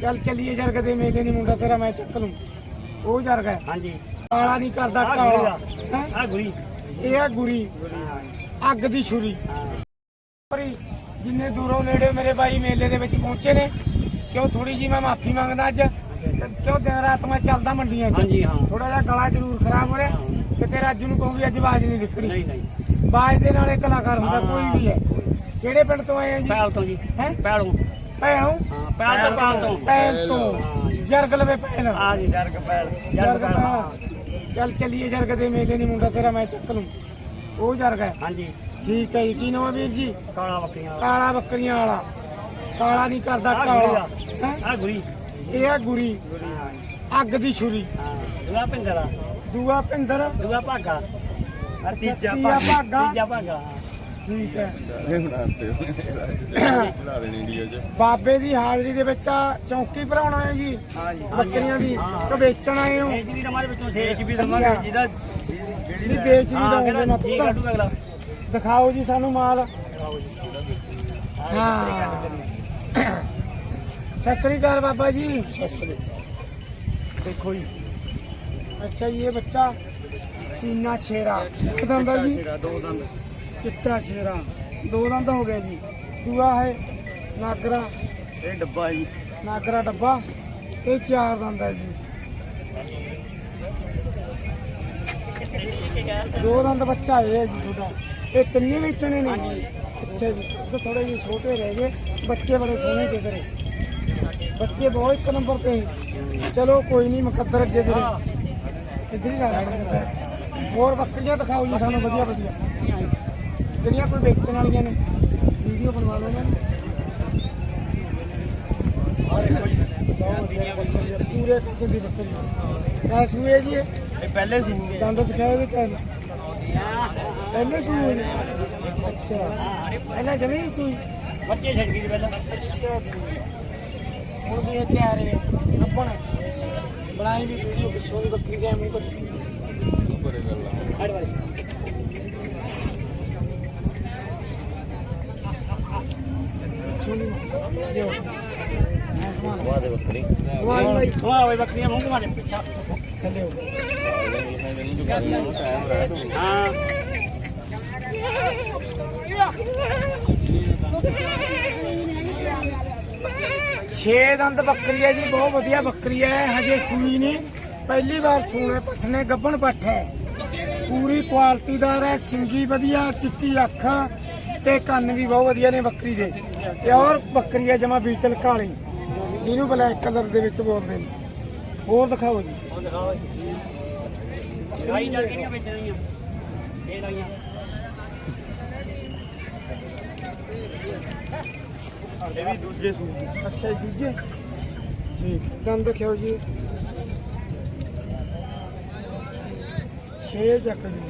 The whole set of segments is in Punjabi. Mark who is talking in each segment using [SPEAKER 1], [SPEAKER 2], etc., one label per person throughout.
[SPEAKER 1] ਚੱਲ ਚੱਲੀਏ ਜਰਗ ਦੇ ਮੇਲੇ ਨਹੀਂ ਮੁੰਡਾ ਤੇਰਾ ਮੈਂ ਚੱਕ ਲੂੰ। ਉਹ ਜਰਗ ਹੈ।
[SPEAKER 2] ਹਾਂਜੀ।
[SPEAKER 1] ਕਾਲਾ ਨਹੀਂ ਕਰਦਾ ਕਾਲਾ। ਹੈਂ?
[SPEAKER 2] ਆ ਗੁਰੀ।
[SPEAKER 1] ਇਹ ਆ ਗੁਰੀ। ਅੱਗ ਦੀ ਛੁਰੀ। ਭਰੀ ਜਿੰਨੇ ਦੂਰੋਂ ਨੇੜੇ ਮੇਰੇ ਭਾਈ ਮੇਲੇ ਦੇ ਵਿੱਚ ਪਹੁੰਚੇ ਨੇ ਕਿਉਂ ਥੋੜੀ ਜੀ ਮੈਂ ਮਾਫੀ ਮੰਗਦਾ ਅੱਜ? ਕਿਉਂ ਦਿਨ ਰਾਤ ਮੈਂ ਚੱਲਦਾ ਮੰਡੀਆਂ 'ਚ?
[SPEAKER 2] ਹਾਂਜੀ ਹਾਂ।
[SPEAKER 1] ਥੋੜਾ ਜਿਹਾ ਗਲਾ ਜ਼ਰੂਰ ਖਰਾਬ ਹੋ ਰਿਹਾ ਤੇ ਤੇਰਾ ਅੱਜ ਨੂੰ ਕਹੂੰਗੀ ਅੱਜ ਆਵਾਜ਼ ਨਹੀਂ ਨਿਕਲੀ।
[SPEAKER 2] ਨਹੀਂ ਨਹੀਂ।
[SPEAKER 1] ਬਾਜ ਦੇ ਨਾਲ ਕਲਾਕਾਰ ਹੁੰਦਾ। ਕੋਈ ਵੀ ਹੈ। ਕਿਹੜੇ ਪਿੰਡ ਤੋਂ ਆਏ ਆ ਜੀ?
[SPEAKER 2] ਪੈਲ ਤੋਂ ਜੀ।
[SPEAKER 1] ਹੈ?
[SPEAKER 2] ਪੈਲੋਂ।
[SPEAKER 1] ਭੈਣੋਂ
[SPEAKER 2] ਪੈਲ ਤੋਂ ਪੈਲ ਤੋਂ।
[SPEAKER 1] ਪੈਲ ਤੋਂ। ਜਰਗ ਲਵੇ ਭੈਣ।
[SPEAKER 2] ਆ ਜੀ ਜਰਗ ਪੈਲ
[SPEAKER 1] ਜਰਗ
[SPEAKER 2] ਪੈਲ।
[SPEAKER 1] ਚੱਲ ਚੱਲੀਏ ਜਰਗ ਦੇ ਮੇਲੇ ਨਹੀਂ ਮੁੰਡਾ ਤੇਰਾ ਮੈਂ ਚੱਕ ਲੂੰ। ਉਹ ਜਰਗ ਹੈ।
[SPEAKER 2] ਹਾਂਜੀ।
[SPEAKER 1] ਠੀਕ ਹੈ ਜੀ। ਕੀ ਨਾਮ ਹੈ ਵੀਰ ਜੀ?
[SPEAKER 2] ਕਾਲਾ ਬੱਕਰੀਆਂ
[SPEAKER 1] ਕਾਲਾ ਬੱਕਰੀਆਂ ਵਾਲਾ। ਕਾਲਾ ਨਹੀਂ ਕਰਦਾ ਕਾਲਾ?
[SPEAKER 2] ਆ। ਗੁਰੀ।
[SPEAKER 1] ਇਹ ਆ ਗੁਰੀ। ਅੱਗ ਦੀ ਛੁਰੀ।
[SPEAKER 2] ਦੂਆ ਪਿੰਦਰਾ
[SPEAKER 1] ਦੂਆ ਭਿੰਦਰ।
[SPEAKER 2] ਦੂਆ ਭਾਗਾ। ਤੀਜਾ ਭਾਗਾ। ਤੀਜਾ ਭਾਗਾ।
[SPEAKER 1] ਠੀਕ ਹੈ।
[SPEAKER 3] ਇਹ ਬਣਾਤੇ ਬਣਾ ਦੇਣੀ ਇੰਡੀਆ ਚ।
[SPEAKER 1] ਬਾਬੇ ਦੀ ਹਾਜ਼ਰੀ ਦੇ ਵਿੱਚ ਆ ਚੌਂਕੀ ਭਰਾਉਣਾ ਹੈ ਜੀ
[SPEAKER 2] ਹਾਂ ਜੀ
[SPEAKER 1] ਬੱਕਰੀਆਂ ਦੀ। ਕਿ ਵੇਚਣ ਆਏ ਹੋ।
[SPEAKER 2] ਵਿੱਚੋਂ ਵੀ
[SPEAKER 1] ਅੱਛਾ।
[SPEAKER 2] ਦਵਾਂਗੇ ਜਿਹਦਾ
[SPEAKER 1] ਨਹੀਂ ਵੇਚ ਵੀ
[SPEAKER 2] ਹਾਂ
[SPEAKER 1] ਦਊਂਗੇ
[SPEAKER 2] ਕਹਿੰਦਾ
[SPEAKER 1] ਮੈਂ
[SPEAKER 2] ਠੀਕ ਕੱਢੂਗਾ ਅਗਲਾ।
[SPEAKER 1] ਦਿਖਾਓ ਜੀ ਸਾਨੂੰ ਮਾਲ। ਹਾਂ। ਸਤਿ ਸ੍ਰੀ ਅਕਾਲ ਬਾਬਾ ਜੀ। ਦੇਖੋ ਜੀ। ਅੱਛਾ ਜੀ ਇਹ ਬੱਚਾ ਚੀਨਾ ਛੇਰਾ। ਇੱਕ ਦੰਦ ਜੀ।
[SPEAKER 2] ਦੋ ਦੰਦ।
[SPEAKER 1] ਚਿੱਟਾ ਛੇਰਾ ਦੋ ਦੰਦ ਹੋ ਗਿਆ ਜੀ। ਦੂਆ ਹੈ ਨਾਗਰਾ।
[SPEAKER 2] ਇਹ ਡੱਬਾ ਜੀ।
[SPEAKER 1] ਨਾਗਰਾ ਡੱਬਾ। ਇਹ ਚਾਰ ਦੰਦ ਹੈ ਜੀ। ਦੋ ਦੰਦ ਬੱਚਾ ਇਹ ਹੈ ਜੀ ਤੁਹਾਡਾ। ਇਹ ਤਿੰਨੇ ਵੇਚਣੇ ਨੇ ਅੱਛਾ ਜੀ। ਇਹ ਥੋੜੇ ਜਿਹੇ ਛੋਟੇ ਰਹਿ ਗਏ। ਬੱਚੇ ਬੜੇ ਸੋਹਣੇ ਦਿਖ ਰਹੇ। ਬੱਚੇ ਬਹੁਤ ਇੱਕ ਨੰਬਰ ਤੇ। ਚਲੋ ਕੋਈ ਨਹੀਂ ਮੁਕੱਦਰ ਅੱਗੇ ਤੇਰੇ ਇੱਧਰ ਹੀ ਲਾ ਲੈਣੇ। ਹੋਰ ਬੱਕਰੀਆਂ ਦਿਖਾਓ ਜੀ ਸਾਨੂੰ। ਵਧੀਆ ਵਧੀਆ। ਜਿਹੜੀਆਂ ਕੋਈ ਵੇਚਣ ਵਾਲੀਆਂ ਨੇ ਵੀਡੀਓ ਬਣਵਾ ਲਓ ਨਾ। ਪੂਰੇ ਕਿਸਮ ਦੀ ਬੱਕਰੀ। ਐ ਸੂਏ ਜੀ ਇਹ?
[SPEAKER 2] ਇਹ ਪਹਿਲੇ ਸੀ
[SPEAKER 1] ਦੰਦ ਦਿਖਾਏ ਵੀ ਕਹਿ ਪਹਿਲੇ ਸੂਏ ਨੇ। ਅੱਛਾ। ਪਹਿਲਾਂ ਜਮੀ ਸੂਈ।
[SPEAKER 2] ਬੱਚੇ ਛੱਡ ਗਈ ਪਹਿਲਾਂ।
[SPEAKER 1] ਅੱਛਾ ਹੁਣ ਵੀ ਇਹ ਤਿਆਰ ਹੈ ਲੱਭਣ। ਬਣਾਈ ਵੀ ਵੀਡੀਓ ਪਿੱਛੋਂ ਦੀ ਬੱਕਰੀ ਦੇ
[SPEAKER 3] ਬਰੇ ਗੱਲ ਆ।
[SPEAKER 2] ਹੜ ਵਾਲੀ
[SPEAKER 3] ਵਾਹ
[SPEAKER 1] ਭਾਈ
[SPEAKER 2] ਬੱਕਰੀਆਂ ਮੂੰਹ ਘੁਮਾ ਦੇ ਪਿੱਛਾ
[SPEAKER 1] ਚੱਲਿਓ
[SPEAKER 3] ਟਾਈਮ
[SPEAKER 2] ਹਾਂ
[SPEAKER 1] ਛੇ ਦੰਦ ਬੱਕਰੀ ਹੈ ਜੀ, ਬਹੁਤ ਵਧੀਆ ਬੱਕਰੀ ਹੈ, ਹਜੇ ਸੂਈ ਨਹੀਂ। ਪਹਿਲੀ ਵਾਰ ਸੂਣੇ ਪੱਠ ਨੇ, ਗੱਭਣ ਪੱਠ ਹੈ। ਪੂਰੀ ਕੁਆਲਿਟੀਦਾਰ ਹੈ ਸਿੰਗੀ ਵਧੀਆ, ਚਿੱਟੀ ਅੱਖ ਤੇ ਕੰਨ ਵੀ ਬਹੁਤ ਵਧੀਆ ਨੇ ਬੱਕਰੀ ਦੇ। ਤੇ ਔਰ ਬੱਕਰੀ ਹੈ ਜਮਾ ਬੀਤਲ ਕਾਲੀ। ਜਿਹਨੂੰ ਬਲੈਕ ਕਲਰ ਦੇ ਵਿੱਚ ਬੋਲਦੇ ਨੇ। ਹੋਰ ਦਿਖਾਓ ਜੀ।
[SPEAKER 2] ਉਹ ਦਿਖਾਓ ਲਾਈ ਚੱਲ ਕਿਹੜੀਆਂ ਵੇਚਣੀਆਂ ਇਹ ਲਾਈਆਂ ਇਹ ਵੀ ਦੂਜੇ ਸੂਟ
[SPEAKER 1] ਅੱਛਾ ਜੀ ਦੂਜੇ? ਠੀਕ ਦੰਦ ਦਿਖਾਓ ਜੀ। ਛੇ ਚੱਕ ਜੀ।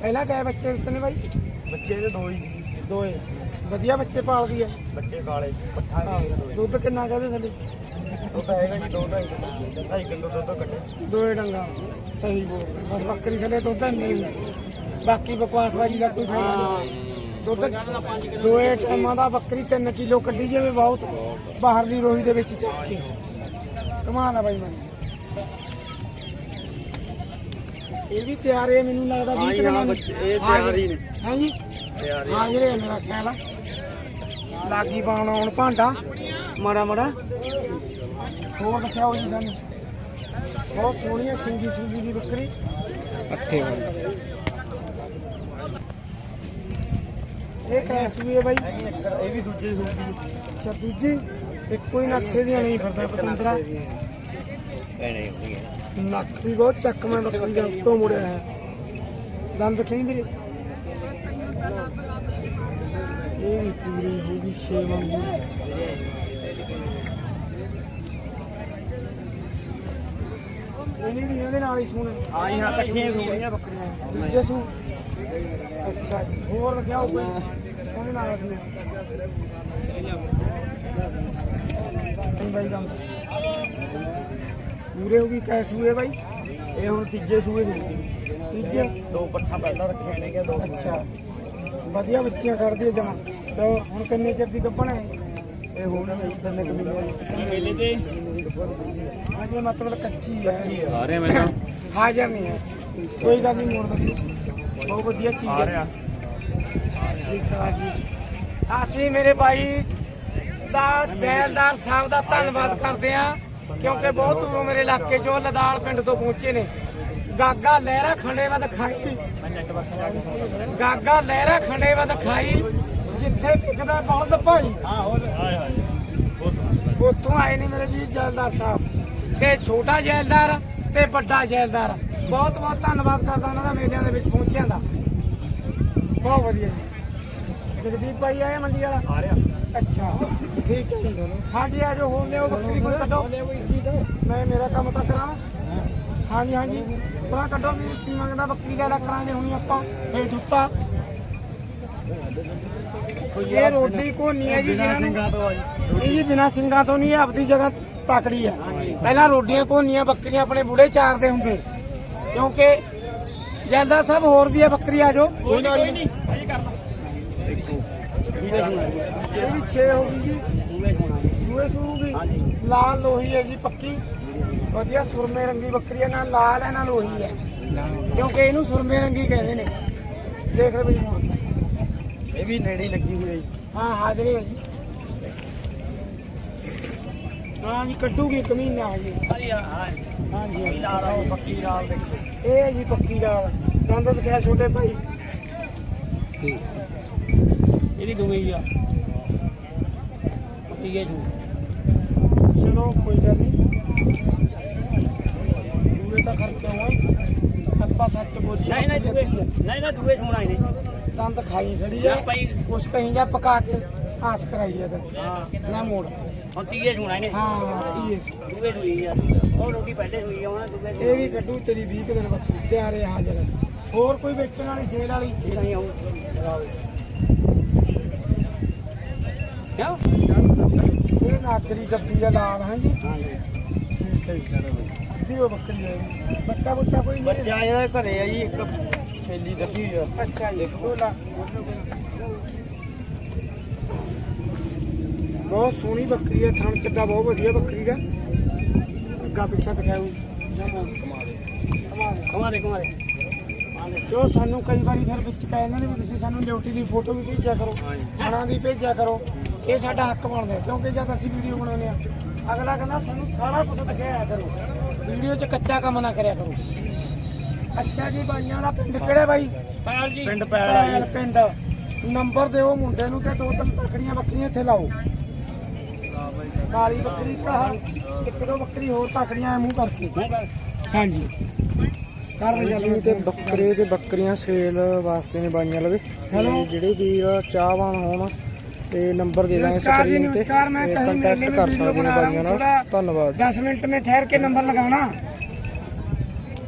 [SPEAKER 1] ਪਹਿਲਾਂ ਕਹੇ ਬੱਚੇ ਦਿੱਤੇ ਨੇ ਬਾਈ?
[SPEAKER 2] ਬੱਚੇ ਦੇ ਦੋ ਹੀ।
[SPEAKER 1] ਵਧੀਆ ਬੱਚੇ ਪਾਲਦੀ ਹੈ।
[SPEAKER 2] ਬੱਚੇ ਕਾਲੇ ਪੱਠਾ ਵੀ
[SPEAKER 1] ਦੁੱਧ ਕਿੰਨਾ ਕਹਦੇ ਥੱਲੇ?
[SPEAKER 2] ਦੁੱਧ ਹੈਗਾ ਜੀ ਦੋ ਢਾਈ ਕਿਲੋ ਢਾਈ ਕਿਲੋ ਦੁੱਧ ਕੱਢੇ।
[SPEAKER 1] ਦੋਏ ਡੰਗਾ। ਸਹੀ ਬੋਲ। ਬਸ ਬੱਕਰੀ ਥੱਲੇ ਦੁੱਧ ਨਹੀਂ। ਬਾਕੀ ਬਕਵਾਸਬਾਜੀ ਦਾ ਕੋਈ ਫਾਇਦਾ ਨਹੀਂ। ਦੁੱਧ ਦੋਏ ਟਾਈਮਾਂ ਦਾ ਬੱਕਰੀ 3 ਕਿਲੋ ਕੱਢੀ ਜਾਵੇ ਬਹੁਤ। ਬਾਹਰਲੀ ਰੋਹੀ ਦੇ ਵਿੱਚ ਚੱਕ ਕੇ। ਕਮਾਲ ਆ ਬਾਈ ਮਨ। ਇਹ ਵੀ ਤਿਆਰ ਹੈ ਮੈਨੂੰ ਲੱਗਦਾ
[SPEAKER 2] ਹਾਂ
[SPEAKER 1] 20
[SPEAKER 2] ਜੀ,
[SPEAKER 1] ਦਿਨਾਂ
[SPEAKER 2] ਹਾਂ,
[SPEAKER 1] ਨੂੰ।
[SPEAKER 2] ਬੱਚੇ ਇਹ ਤਿਆਰ ਹੀ ਨੇ।
[SPEAKER 1] ਹਾਂ ਜੀ।
[SPEAKER 2] ਤਿਆਰ ਹੀ
[SPEAKER 1] ਜਿਹੜੇ ਮੇਰਾ ਖਿਆਲ ਆ। ਲਾਗੀ ਪਾਉਣ ਆਉਣ ਭਾਂਡਾ। ਮਾੜਾ ਮਾੜਾ। ਹੋਰ ਦਿਖਾਓ ਜੀ ਸਾਨੂੰ। ਬਹੁਤ ਸੋਹਣੀ ਹੈ ਸਿੰਗੀ ਸਿੰਗੀ ਦੀ ਬੱਕਰੀ।
[SPEAKER 3] ਅੱਠੇ
[SPEAKER 1] ਇਹ ਕੈਸੀ ਹੈ ਬਾਈ।
[SPEAKER 2] ਇਹ ਵੀ ਦੂਜੇ ਦੀ
[SPEAKER 1] ਅੱਛਾ ਦੂਜੀ। ਇੱਕੋ ਹੀ ਨਕਸ਼ੇ ਦੀਆਂ ਨਹੀਂ ਫਿਰਦਾ ਪਤੰਦਰਾ। ਨੱਕ ਵੀ ਬਹੁਤ ਚੱਕਵਾਂ ਬੱਕਰੀ ਦਾ ਉੱਤੋਂ ਮੁੜਿਆ ਹੈ। ਦੰਦ ਕਹੀਂ ਵੀਰੇ ਇਹ ਵੀ ਪੂਰੀ ਹੋ ਗਈ ਵਾਂਗੂ ਇਹਨੇ ਵੀ ਇਹਦੇ ਨਾਲ ਹੀ ਸੂਣ।
[SPEAKER 2] ਹਾਂ ਜੀ ਹਾਂ ਇਕੱਠੀਆਂ ਹੋਣੀਆਂ ਬੱਕਰੀਆਂ।
[SPEAKER 1] ਦੂਜੇ ਸੂ ਅੱਛਾ ਹੋਰ ਲਿਖਿਆਓ ਕੋਈ ਉਹਦੇ ਨਾਲ ਰੱਖਨੇ ਨਹੀਂ ਬਾਈ ਦਮ ਪੂਰੇ ਹੋ ਗਈ ਕੈ ਸੂਏ ਬਾਈ?
[SPEAKER 2] ਇਹ ਹੁਣ ਤੀਜੇ ਸੂਏ ਨੇ
[SPEAKER 1] ਤੀਜੇ?
[SPEAKER 2] ਦੋ ਪੱਠਾ ਪਹਿਲਾਂ ਰੱਖੀਆਂ ਨੇ ਕਿ ਦੋ
[SPEAKER 1] ਅੱਛਾ। ਵਧੀਆ ਬੱਚੀਆਂ ਕੱਢਦੀ ਜਮਾ। ਤੇ ਹੁਣ ਕਿੰਨੇ ਚਿਰ ਦੀ ਗੱਭਣ ਹੈ? ਇਹ ਹੋਰ ਨਹੀਂ ਤਿੰਨ ਕੁ ਮਹੀਨੇ
[SPEAKER 2] ਮੇਲੇ ਤੇ?
[SPEAKER 1] ਅਜੇ ਮਤਲਬ ਕੱਚੀ ਹੈ।
[SPEAKER 2] ਆ ਰਹੇ ਮੈਂ ਤਾਂ।
[SPEAKER 1] ਹਾਜ਼ਰ ਨਹੀਂ ਹੈ। ਕੋਈ ਗੱਲ ਨਹੀਂ ਮੋੜ ਵਧੀਆ ਬਹੁਤ ਵਧੀਆ ਚੀਜ਼
[SPEAKER 2] ਆ
[SPEAKER 1] ਹੈ
[SPEAKER 2] ਰਿਹਾ।
[SPEAKER 1] ਠੀਕ ਆ ਜੀ। ਅਸੀਂ ਮੇਰੇ ਭਾਈ ਦਾ ਜੈਲਦਾਰ ਸਾਹਿਬ ਦਾ ਧੰਨਵਾਦ ਕਰਦੇ ਆ ਕਿਉਂਕਿ ਬਹੁਤ ਦੂਰੋਂ ਮੇਰੇ ਇਲਾਕੇ ਚੋਂ ਲਦਾਲ ਪਿੰਡ ਤੋਂ ਪਹੁੰਚੇ ਨੇ। ਗਾਗਾ ਲਹਿਰਾ ਖੰਡੇਵਾ ਦਿਖਾਈ। ਗਾਗਾ ਲਹਿਰਾ ਖੰਡੇਵਾ ਦਿਖਾਈ। ਜਿੱਥੇ ਵਿਕਦਾ ਬਲਦ ਭਾਈ। ਉੱਥੋਂ ਆਏ ਨੇ ਮੇਰੇ ਵੀਰ ਜੈਲਦਾਰ ਸਾਹਿਬ। ਤੇ ਛੋਟਾ ਜੈਲਦਾਰ ਤੇ ਵੱਡਾ ਜੈਲਦਾਰ। ਬਹੁਤ ਬਹੁਤ ਧੰਨਵਾਦ ਕਰਦਾ ਉਹਨਾਂ ਦਾ ਮੇਲਿਆਂ ਦੇ ਵਿੱਚ ਪਹੁੰਚਿਆਂ ਦਾ। ਬਹੁਤ ਵਧੀਆ ਜੀ। ਜਗਦੀਪ ਭਾਈ ਆਏ ਮੰਡੀ ਵਾਲਾ?
[SPEAKER 2] ਆ ਰਿਹਾ।
[SPEAKER 1] ਅੱਛਾ। ਠੀਕ ਹੈ ਜੀ। ਹਾਂਜੀ ਆ ਜੋ ਹੋਣੇ ਉਹ ਬੱਕਰੀ ਕੋਲ ਕੱਢੋ। ਮੈਂ ਮੇਰਾ ਕੰਮ ਤਾਂ ਕਰਾਂ। ਹਾਂਜੀ ਹਾਂਜੀ। ਪਰਾਂ ਕੱਢੋ ਵੀਰ ਕੀ ਮੰਗਦਾ ਬੱਕਰੀ ਦਾ ਕਰਾਂਗੇ ਹੁਣੀ ਆਪਾਂ। ਹੇਠ ਉੱਤਾ। ਇਹ ਰੋਟੀ ਹੈ ਜੀ ਜਿਹਨਾਂ ਨੂੰ ਇਹ ਜੀ। ਬਿਨਾ ਸਿੰਘਾਂ ਤੋਂ ਨਹੀਂ ਇਹ ਆਪਦੀ ਜਗ੍ਹਾ ਤਕੜੀ ਹੈ। ਪਹਿਲਾਂ ਰੋਡੀਆਂ ਕੋਨੀਆਂ ਬੱਕਰੀਆਂ ਆਪਣੇ ਬੁੜੇ ਚਾਰਦੇ ਹੁੰਦੇ। ਕਿਉਂਕਿ ਜੈਲਦਾਰ ਸਾਹਿਬ ਹੋਰ ਵੀ ਹੈ ਬੱਕਰੀ ਆ ਜਾਓ।
[SPEAKER 2] ਕੋਈ ਨਹੀਂ ਅਜੇ ਕਰ ਲਾ
[SPEAKER 1] ਇਹ ਵੀ 6 ਹੋ ਗਈ ਜੀ। ਦੂਏ ਸੂਗੀ ਲਾਲ ਲੋਹੀ ਹੈ ਜੀ ਪੱਕੀ। ਵਧੀਆ ਸੁਰਮੇ ਰੰਗੀ ਬੱਕਰੀ ਹੈ ਨਾ ਲਾਲ ਹੈ ਨਾ ਲੋਹੀ ਹੈ। ਕਿਉਂਕਿ ਇਹਨੂੰ ਸੁਰਮੇ ਰੰਗੀ ਕਹਿੰਦੇ ਨੇ। ਦੇਖ ਲੈ ਬਈ ਹੁਣ।
[SPEAKER 2] ਇਹ ਵੀ ਨੇੜੇ ਲੱਗੀ ਹੋਈ ਹੈ
[SPEAKER 1] ਹਾਂ ਹਾਜ਼ਰੇ ਹੈ ਜੀ। ਹਾਂ ਜੀ ਕੱਢੂਗੀ ਇੱਕ ਮਹੀਨਾ ਹੈ ਜੀ।
[SPEAKER 2] ਜੀ ਹਾਂ
[SPEAKER 1] ਜੀ।
[SPEAKER 2] ਲਾ ਰਹਾ ਪੱਕੀ ਨਾਲ ਦੇ
[SPEAKER 1] ਇਹ ਹੈ ਜੀ ਪੱਕੀ ਲਾਲ ਦੰਦ ਦਿਖਿਆ ਛੋਟੇ ਭਾਈ।
[SPEAKER 2] ਇਹਦੀ ਹੀ ਆ। ਪੱਕੀ ਹੈ ਜੂ।
[SPEAKER 1] ਚਲੋ ਕੋਈ ਗੱਲ ਨਹੀਂ। ਦੂਏ ਤਾਂ ਖਰਚੇ ਹੋਏ। ਆਪਾਂ ਸੱਚ ਬੋਲੀ
[SPEAKER 2] ਨਹੀਂ ਨਹੀਂ ਦੂਏ ਨਹੀਂ ਨਹੀਂ ਦੂਏ ਸੋਣਾ ਹੀ ਨਹੀਂ
[SPEAKER 1] ਦੰਦ ਖਾਈ ਖੜੀ ਹੈ
[SPEAKER 2] ਭਾਈ।
[SPEAKER 1] ਕੁਛ ਕਹੀਂ ਜਾ ਪਕਾ ਕੇ ਆਸ ਕਰਾਈ ਹੈ ਤੇ। ਲੈ ਮੋੜ।
[SPEAKER 2] ਹੁਣ ਤੀਏ ਸੋਣਾ ਇਹਨੇ।
[SPEAKER 1] ਹਾਂ ਇਹ
[SPEAKER 2] ਦੂਏ ਸੋਈ ਆ। ਉਹ ਰੋਟੀ ਪਹਿਲੇ ਸੋਈ ਆ ਉਹਨਾਂ ਦੂਏ
[SPEAKER 1] ਇਹ ਵੀ ਕੱਢੂ ਤੇਰੀ 20 ਕੁ ਦਿਨ ਬੱਕਰੀ ਤਿਆਰ ਹੈ ਹਾਜ਼ਰ। ਹੋਰ ਕੋਈ ਵੇਚਣ ਵਾਲੀ ਸੇਲ ਵਾਲੀ?
[SPEAKER 2] ਨਹੀਂ ਆਉਂ ਕਿਉਂ?
[SPEAKER 1] ਇਹ ਨਾਕਰੀ ਡੱਬੀ ਦਾ ਲਾਲ ਹੈ ਜੀ?
[SPEAKER 2] ਹਾਂ ਜੀ।
[SPEAKER 1] ਠੀਕ ਹੈ ਜੀ। ਦੀ ਉਹ ਬੱਕਰੀ ਜੀ। ਬੱਚਾ ਬੁੱਚਾ ਕੋਈ ਨਹੀਂ।
[SPEAKER 2] ਬੱਚਾ ਇਹਦਾ ਘਰੇ ਆ ਜੀ ਇੱਕ ਛੇਲੀ ਹੋਈ ਆ।
[SPEAKER 1] ਅੱਛਾ ਜੀ। ਬੋਲਾ। ਬਹੁਤ ਸੋਹਣੀ ਬੱਕਰੀ ਹੈ ਥਣ ਚੱਡਾ ਬਹੁਤ ਵਧੀਆ ਬੱਕਰੀ ਦਾ ਅੱਗਾ ਪਿੱਛਾ ਦਿਖਾਉ
[SPEAKER 2] ਕਮਾ ਦੇ ਕਮਾ ਦੇ
[SPEAKER 1] ਜੋ ਸਾਨੂੰ ਕਈ ਵਾਰੀ ਫਿਰ ਵਿੱਚ ਕਹਿੰਦੇ ਨੇ ਵੀ ਤੁਸੀਂ ਸਾਨੂੰ ਡਿਊਟੀ ਦੀ ਫੋਟੋ ਵੀ ਭੇਜਿਆ ਕਰੋ ਥਣਾ ਦੀ ਭੇਜਿਆ ਕਰੋ। ਇਹ ਸਾਡਾ ਹੱਕ ਬਣਦਾ ਕਿਉਂਕਿ ਜਦ ਅਸੀਂ ਵੀਡੀਓ ਬਣਾਉਂਦੇ ਆ ਅਗਲਾ ਕਹਿੰਦਾ ਸਾਨੂੰ ਸਾਰਾ ਕੁਝ ਦਿਖਾਇਆ ਕਰੋ। ਵੀਡੀਓ 'ਚ ਕੱਚਾ ਕੰਮ ਨਾ ਕਰਿਆ ਕਰੋ। ਅੱਛਾ ਜੀ ਬਾਈਆਂ ਦਾ ਪਿੰਡ ਕਿਹੜਾ ਬਾਈ?
[SPEAKER 2] ਪੈਲ ਜੀ। ਪਿੰਡ
[SPEAKER 1] ਪੈਲ ਪਿੰਡ। ਨੰਬਰ ਦਿਓ ਮੁੰਡੇ ਨੂੰ ਤੇ ਦੋ ਤਿੰਨ ਬੱਕਰੀਆਂ ਬੱਕਰੀਆਂ ਇੱਥੇ ਲਾਓ। ਕਾਲੀ ਬੱਕਰੀ ਕਹਾ ਕਿੱਕੜੋ ਬੱਕਰੀ ਹੋਰ ਤਕੜੀਆਂ ਐ ਮੂੰਹ ਕਰਕੇ। ਹਾਂਜੀ। ਕਰ ਜੀ।
[SPEAKER 4] ਤੇ ਬੱਕਰੇ ਤੇ ਬੱਕਰੀਆਂ ਸੇਲ ਵਾਸਤੇ ਨੇ ਬਾਈਆਂ ਲਵੇ। ਹੈਲੋ। ਜਿਹੜੇ ਵੀਰ ਚਾਹਵਾਨ ਹੋਣ ਤੇ ਨੰਬਰ ਦੇ ਦਾਂਗੇ ਸਕਰੀਨ ਤੇ। ਨਮਸਕਾਰ।
[SPEAKER 1] ਮੈਂ ਕਹੀਂ
[SPEAKER 4] ਮੇਰੇ
[SPEAKER 1] ਲਈ
[SPEAKER 4] ਵੀਡੀਓ
[SPEAKER 1] ਬਣਾ
[SPEAKER 4] ਧੰਨਵਾਦ
[SPEAKER 1] 10 ਮਿੰਟ ਮੇਂ ਠਹਿਰ ਕੇ ਨੰਬਰ ਲਗਾਉਣਾ।